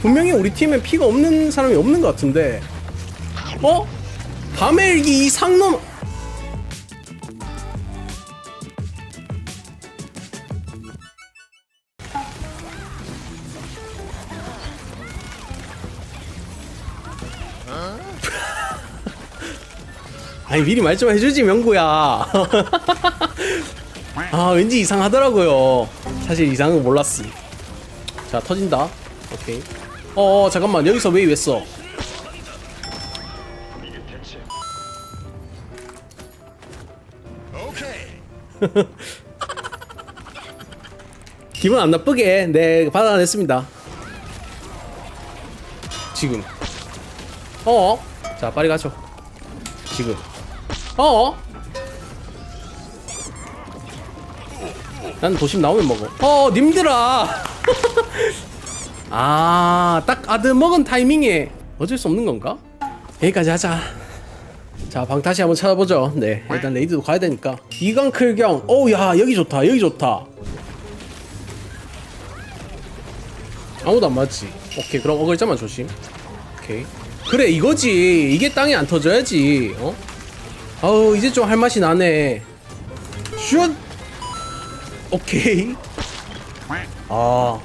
분명히 우리 팀에 피가 없는 사람이 없는 것 같은데. 어? 밤의 일기 이 상놈! 아니 미리 말 좀 해주지 명구야. 아 왠지 이상하더라고요. 사실 이상한 거 몰랐어. 자 터진다. 오케이 어 어, 잠깐만. 여기서 왜 이랬어? 기분 안 나쁘게 네 받아냈습니다. 지금. 어어. 자 빨리 가죠. 지금. 어어. 난 도심 나오면 먹어. 어 님들아 아, 딱 아드 먹은 타이밍에 어쩔 수 없는 건가? 여기까지 하자. 자, 방 다시 한번 찾아보죠. 네, 일단 레이드도 가야 되니까. 이강클경, 어우, 야, 여기 좋다, 여기 좋다. 아무도 안 맞지. 오케이, 그럼 어글자만 조심. 오케이. 그래, 이거지. 이게 땅에 안 터져야지. 어? 아우, 이제 좀 할 맛이 나네. 슛! 오케이. 아.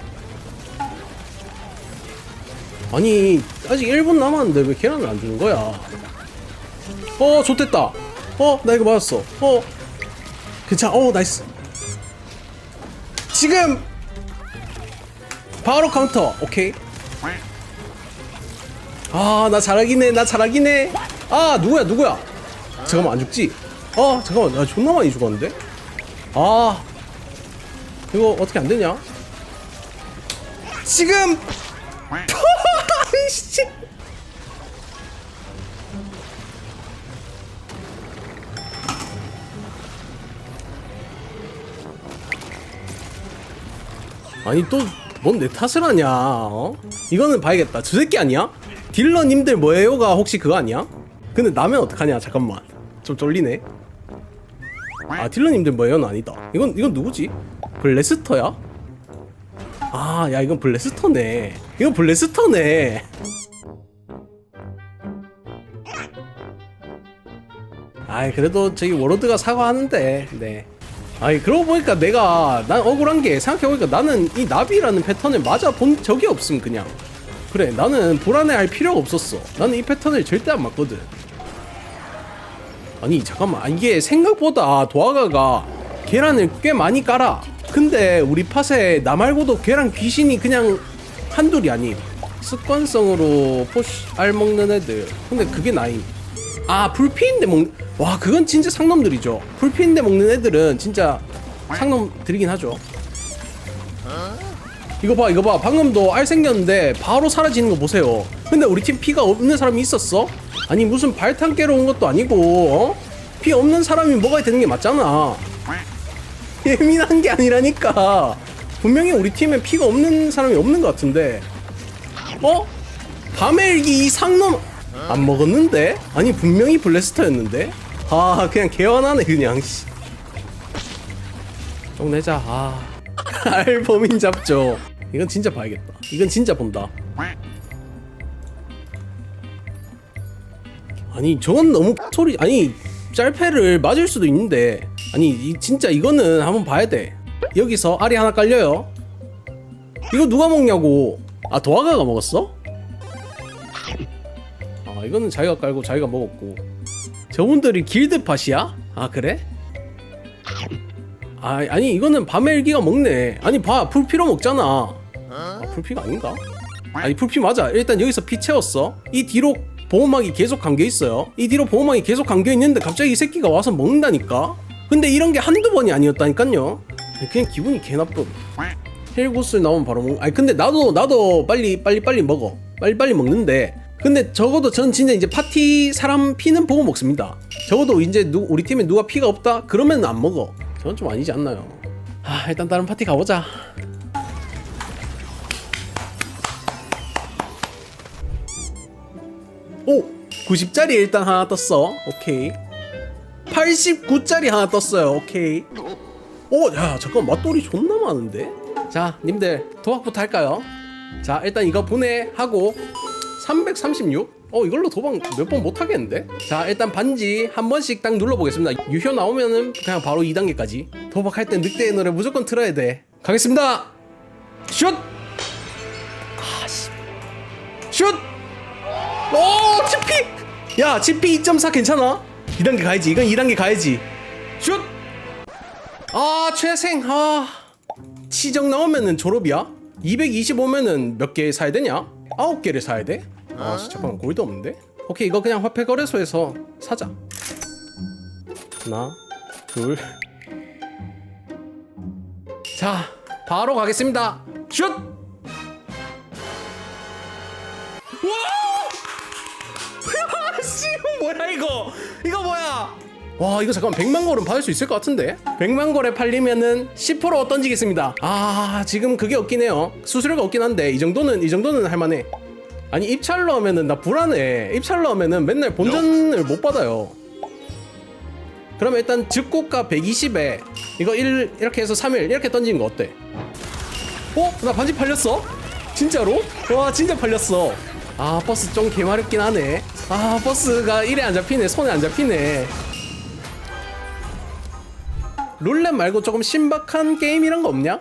아니 아직 1분 남았는데 왜 계란을 안 주는 거야? 어 좋댔다. 어 나 이거 맞았어. 어. 괜찮아. 어 나이스. 지금! 바로 카운터. 오케이. 아 나 잘하긴 해나 잘하긴 해아 누구야? 누구야? 잠깐만 안 죽지? 아 잠깐만. 나 존나 많이 죽었는데? 아. 이거 어떻게 안 되냐? 지금 씨. 아니 또 뭔 내 탓을 하냐 어? 이거는 봐야겠다 저 새끼 아니야? 딜러님들 뭐예요가 혹시 그거 아니야? 근데 나면 어떡하냐 잠깐만 좀 쫄리네 아 딜러님들 뭐예요는 아니다 이건 이건 누구지? 블레스터야? 아, 야, 이건 블레스터네. 이건 블레스터네. 아이, 그래도 저기 워로드가 사과하는데, 네. 아이, 그러고 보니까 내가, 난 억울한 게, 생각해보니까 나는 이 나비라는 패턴을 맞아 본 적이 없음, 그냥. 그래, 나는 불안해 할 필요가 없었어. 나는 이 패턴을 절대 안 맞거든. 아니, 잠깐만. 아, 이게 생각보다 도화가가 계란을 꽤 많이 깔아. 근데 우리 팟에 나 말고도 걔랑 귀신이 그냥 한둘이 아님 습관성으로 포시 알 먹는 애들. 근데 그게 나임 아 불피인데 먹... 와 그건 진짜 상놈들이죠. 불피인데 먹는 애들은 진짜 상놈들이긴 하죠. 이거 봐 이거 봐. 방금도 알 생겼는데 바로 사라지는 거 보세요. 근데 우리 팀 피가 없는 사람이 있었어? 아니 무슨 발탄 깨러 온 것도 아니고 어? 피 없는 사람이 먹어야 되는 게 맞잖아 예민한 게 아니라니까 분명히 우리 팀에 피가 없는 사람이 없는 것 같은데 어? 밤의 일기 이 상놈 안 먹었는데? 아니 분명히 블래스터였는데? 아 그냥 개원하네 그냥 씨. 좀 내자 아 알범인 잡죠 이건 진짜 봐야겠다 이건 진짜 본다 아니 저건 너무 소리 아니 짤패를 맞을 수도 있는데. 아니 이, 진짜 이거는 한번 봐야 돼. 여기서 알이 하나 깔려요. 이거 누가 먹냐고. 아 도화가가 먹었어? 아 이거는 자기가 깔고 자기가 먹었고. 저분들이 길드팟이야? 아 그래? 아 아니 이거는 밤의 일기가 먹네. 아니 봐 풀피로 먹잖아. 아 풀피가 아닌가? 아니 풀피 맞아. 일단 여기서 피 채웠어. 이 뒤로 보호막이 계속 감겨 있어요. 이 뒤로 보호막이 계속 감겨 있는데 갑자기 이 새끼가 와서 먹는다니까? 근데 이런 게 한두 번이 아니었다니까요. 그냥 기분이 개 나쁨 헬고스 나오면 바로 먹 아니 근데 나도 나도 빨리 빨리 빨리 먹어. 빨리 빨리 먹는데. 근데 적어도 전 진짜 이제 파티 사람 피는 보고 먹습니다. 적어도 이제 누, 우리 팀에 누가 피가 없다? 그러면 안 먹어. 저건 좀 아니지 않나요? 아 일단 다른 파티 가보자 오 90짜리 일단 하나 떴어. 오케이. 89짜리 하나 떴어요. 오케이. 오 야 잠깐 맛돌이 존나 많은데? 자 님들 도박부터 할까요? 자 일단 이거 보내 하고 336? 어 이걸로 도박 몇 번 못하겠는데? 자 일단 반지 한 번씩 딱 눌러보겠습니다. 유효 나오면은 그냥 바로 2단계까지. 도박할 땐 늑대의 노래 무조건 틀어야 돼. 가겠습니다. 슛! 아씨. 슛! 오 치피! 야 치피 2.4 괜찮아? 2단계 가야지 이건 2단계 가야지 슛! 아 최생 아 치정 나오면은 졸업이야? 225면은 몇 개 사야 되냐? 9개를 사야 돼? 아 씨, 잠깐만 골드 없는데? 오케이 이거 그냥 화폐 거래소에서 사자 하나 둘 자 바로 가겠습니다 슛! 와! 씨 뭐야 이거? 이거 뭐야? 와 이거 잠깐 100만 걸음 받을 수 있을 것 같은데? 100만 걸에 팔리면은 10% 던지겠습니다. 아 지금 그게 없긴 해요. 수수료가 없긴 한데 이 정도는 이 정도는 할만해. 아니 입찰로 하면은 나 불안해. 입찰로 하면은 맨날 본전을 못 받아요. 그러면 일단 즉고가 120에 이거 1 이렇게 해서 3일 이렇게 던지는 거 어때? 어? 나 반지 팔렸어? 진짜로? 와 진짜 팔렸어. 아 버스 좀 개마렵긴 하네 아 버스가 일에 안 잡히네 손에 안 잡히네 룰렛 말고 조금 신박한 게임이란 거 없냐?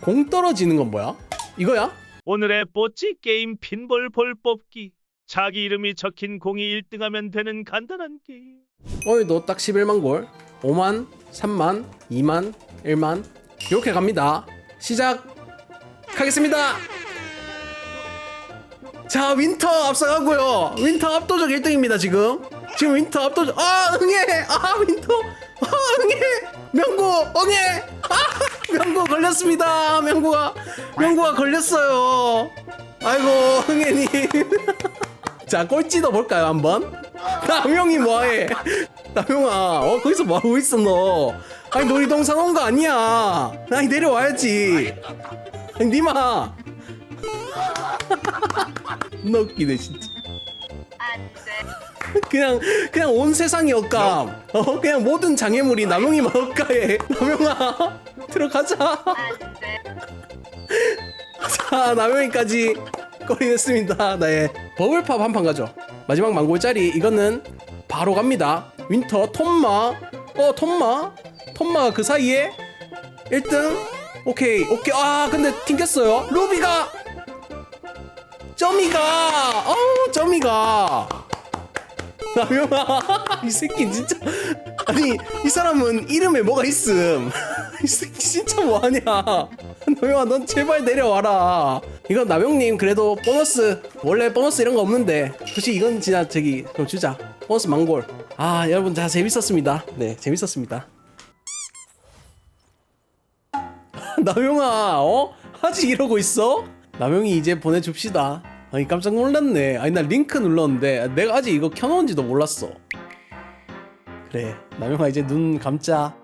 공 떨어지는 건 뭐야? 이거야? 오늘의 뽀찌 게임 핀볼 볼 뽑기. 자기 이름이 적힌 공이 1등하면 되는 간단한 게임. 오늘도 딱 11만 골 5만 3만 2만 1만 이렇게 갑니다 시작하겠습니다 자 윈터 앞서가고요. 윈터 압도적 1등입니다 지금. 지금 윈터 압도적 아 응애! 아 윈터! 아 응애! 명구 응애! 아 명구 걸렸습니다. 명구가 명구가 걸렸어요. 아이고 응애님. 자 꼴찌도 볼까요 한번? 남용이 뭐해? 남용아 어 거기서 뭐하고 있어 너? 아니 놀이동산 온 거 아니야. 아니 내려와야지. 아니 니마 너 웃기네 진짜. 그냥 그냥 온 세상이 억감. 어 그냥 모든 장애물이 남용이만 억가해 남용아 들어가자. 자 남용이까지 꼬리냈습니다. 네. 버블팝 한 판 가죠. 마지막 망골짜리. 이거는 바로 갑니다. 윈터 톰마. 어 톰마? 톰마가 그 사이에 1등? 오케이 오케이. 아 근데 튕겼어요. 루비가 점이가. 어우 점이가. 남영아 이 새끼 진짜. 아니 이 사람은 이름에 뭐가 있음? 이 새끼 진짜 뭐하냐? 남영아 넌 제발 내려와라. 이건 남영님 그래도 보너스 원래 보너스 이런 거 없는데. 솔직히 이건 진짜 저기 좀 주자. 보너스 망골. 아 여러분 다 재밌었습니다. 네 재밌었습니다. 남영아 어? 아직 이러고 있어? 남영이 이제 보내줍시다. 아니 깜짝 놀랐네. 아니 나 링크 눌렀는데 내가 아직 이거 켜놓은지도 몰랐어. 그래 남영아 이제 눈 감자